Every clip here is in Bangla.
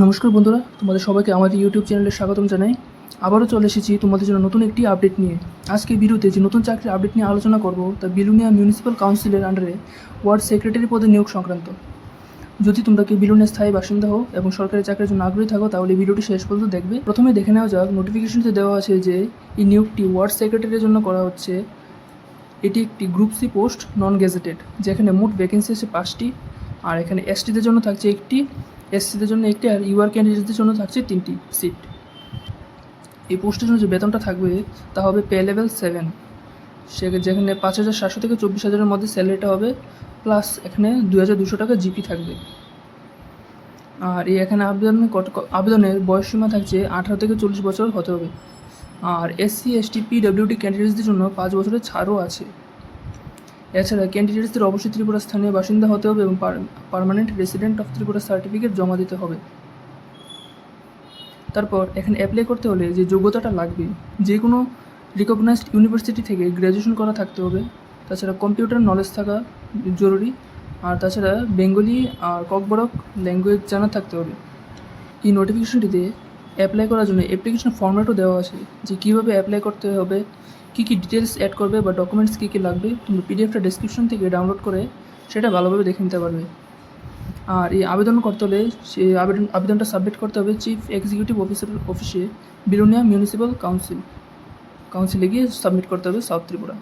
নমস্কার বন্ধুরা, তোমাদের সবাইকে আমাদের ইউটিউব চ্যানেলে স্বাগতম জানাই। আবারও চলে এসেছি তোমাদের জন্য নতুন একটি আপডেট নিয়ে। আজকে ভিডিওতে যে নতুন চাকরির আপডেট নিয়ে আলোচনা করব, তা বিলুনিয়া মিউনিসিপ্যাল কাউন্সিলের আন্ডারে ওয়ার্ড সেক্রেটারি পদে নিয়োগ সংক্রান্ত। যদি তোমরা কেউ বিলুনিয়া স্থায়ী বাসিন্দা হও এবং সরকারি চাকরির জন্য আগ্রহী থাকো, তাহলে ভিডিওটি শেষ পর্যন্ত দেখবে। প্রথমে দেখে নেওয়া যাক নোটিফিকেশনতে দেওয়া আছে যে এই নিয়োগটি ওয়ার্ড সেক্রেটারির জন্য করা হচ্ছে। এটি একটি group C post non gazetted যেখানে মোট ভ্যাকেন্সি আছে পাঁচটি, আর এখানে এসটিদের জন্য থাকছে একটি। এসসিদের জন্য একটি আর ইউআর ক্যান্ডিডেটদের জন্য থাকছে তিনটি সিট। এই পোস্টের জন্য যে বেতনটা থাকবে, তা হবে পে লেভেল সেভেন। সে যেখানে পাঁচ হাজার সাতশো থেকে চব্বিশ হাজারের মধ্যে স্যালারিটা হবে, প্লাস এখানে দুই হাজার দুশো টাকা জিপি থাকবে। আর এই এখানে আবেদন কত- আবেদনের বয়সসীমা থাকছে আঠারো থেকে চল্লিশ বছর হতে হবে। আর এসসি, এসটি, পিডব্লিউডি ক্যান্ডিডেটসদের জন্য পাঁচ বছরের ছাড়ও আছে। এছাড়া ক্যান্ডিডেটসদের অবশ্যই ত্রিপুরা স্থানীয় বাসিন্দা হতে হবে এবং permanent resident of Tripura certificate জমা দিতে হবে। তারপর এখানে অ্যাপ্লাই করতে হলে যে যোগ্যতাটা লাগবে, যে কোনো রিকগনাইজড ইউনিভার্সিটি থেকে গ্র্যাজুয়েশন করা থাকতে হবে। তাছাড়া কম্পিউটার নলেজ থাকা জরুরি। আর তাছাড়া বেঙ্গলি আর ককবরক ল্যাঙ্গুয়েজ জানা থাকতে হবে। এই নোটিফিকেশনটিতে অ্যাপ্লাই করার জন্য অ্যাপ্লিকেশন ফর্ম্যাটও দেওয়া আছে যে কীভাবে অ্যাপ্লাই করতে হবে, কী কী ডিটেলস অ্যাড করবে বা ডকুমেন্টস কী কী লাগবে তুমি পিডিএফটা ডেসক্রিপশন থেকে ডাউনলোড করে সেটা ভালোভাবে দেখে নিতে পারবে। আর এই আবেদন করতে হলে সে আবেদন, আবেদনটা সাবমিট করতে হবে চিফ এক্সিকিউটিভ অফিসার অফিসে বিলোনিয়া মিউনিসিপ্যাল কাউন্সিল কাউন্সিলে গিয়ে সাবমিট করতে হবে সাউথ ত্রিপুরা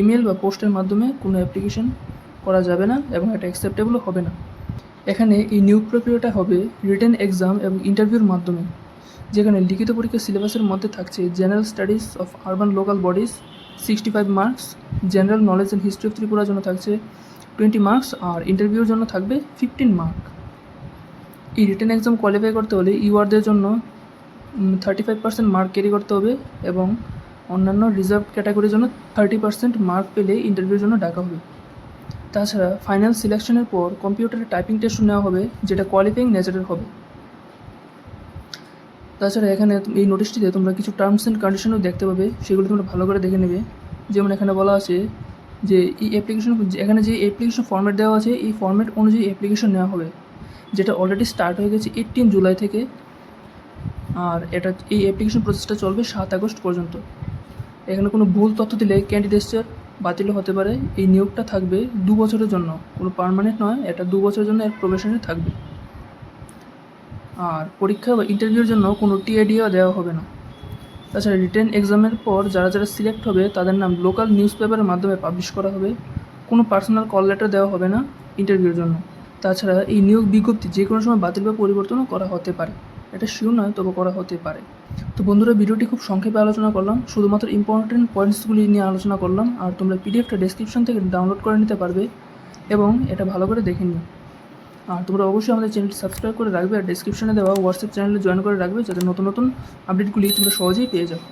ইমেল বা পোস্টের মাধ্যমে কোনো অ্যাপ্লিকেশন করা যাবে না এবং এটা অ্যাকসেপ্টেবলও হবে না। এখানে এই নিয়োগ প্রক্রিয়াটা হবে রিটার্ন এক্সাম এবং ইন্টারভিউর মাধ্যমে। যেখানে লিখিত পরীক্ষা সিলেবাসের মধ্যে থাকছে general studies of urban local bodies sixty five marks general knowledge and history of ত্রিপুরার জন্য থাকছে টোয়েন্টি মার্কস আর ইন্টারভিউর জন্য থাকবে ফিফটিন মার্ক এই রিটেন এক্সাম কোয়ালিফাই করতে হলে ইউআরদের জন্য thirty five percent mark carry করতে হবে এবং অন্যান্য রিজার্ভ ক্যাটাগরির জন্য থার্টি পার্সেন্ট মার্ক পেলে ইন্টারভিউর জন্য ডাকা হবে। তাছাড়া ফাইনাল সিলেকশনের পর কম্পিউটারে টাইপিং টেস্ট নেওয়া হবে, যেটা কোয়ালিফাইং নেচারের হবে। তাছাড়া এখানে এই নোটিশটিতে তোমরা কিছু টার্মস অ্যান্ড কন্ডিশনও দেখতে পাবে, সেগুলো তোমরা ভালো করে দেখে নেবে। যেমন এখানে বলা আছে যে, এই অ্যাপ্লিকেশন এখানে যে অ্যাপ্লিকেশন ফর্ম্যাট দেওয়া আছে, এই ফর্ম্যাট অনুযায়ী অ্যাপ্লিকেশন নেওয়া হবে। যেটা অলরেডি স্টার্ট হয়ে গেছে এইটিন জুলাই থেকে, আর এটা, এই অ্যাপ্লিকেশন প্রসেসটা চলবে সাত আগস্ট পর্যন্ত। এখানে কোনো ভুল তথ্য দিলে ক্যান্ডিডেটসের বাতিল হতে পারে। এই নিয়োগটা থাকবে দু বছরের জন্য। কোনো পার্মানেন্ট নয়, এটা দু বছরের জন্য এর প্রবেশনে থাকবে। আর পরীক্ষা বা ইন্টারভিউর জন্য কোনো টিআইডিও দেওয়া হবে না। তাছাড়া রিটেন এক্সামের পর যারা যারা সিলেক্ট হবে, তাদের নাম লোকাল নিউজ পেপারের মাধ্যমে পাবলিশ করা হবে। কোনো পার্সোনাল কল লেটার দেওয়া হবে না ইন্টারভিউর জন্য। তাছাড়া এই নিয়োগ বিজ্ঞপ্তি যে কোনো সময় বাতিল বা পরিবর্তনও করা হতে পারে। এটা শিওর নয়, তবে করা হতে পারে। তো বন্ধুরা, ভিডিওটি খুব সংক্ষেপে আলোচনা করলাম। শুধুমাত্র ইম্পর্টেন্ট পয়েন্টসগুলি নিয়ে আলোচনা করলাম। আর তোমরা পিডিএফটা ডেসক্রিপশন থেকে ডাউনলোড করে নিতে পারবে এবং এটা ভালো করে দেখে নিও। আর তোমরা অবশ্যই আমাদের চ্যানেলটি সাবস্ক্রাইব করে রাখবে আর ডিসক্রিপশনে দেওয়া হোয়াটসঅ্যাপ চ্যানেলে জয়েন করে রাখবে যাতে নতুন নতুন আপডেটগুলি তোমরা সহজেই পেয়ে যাও।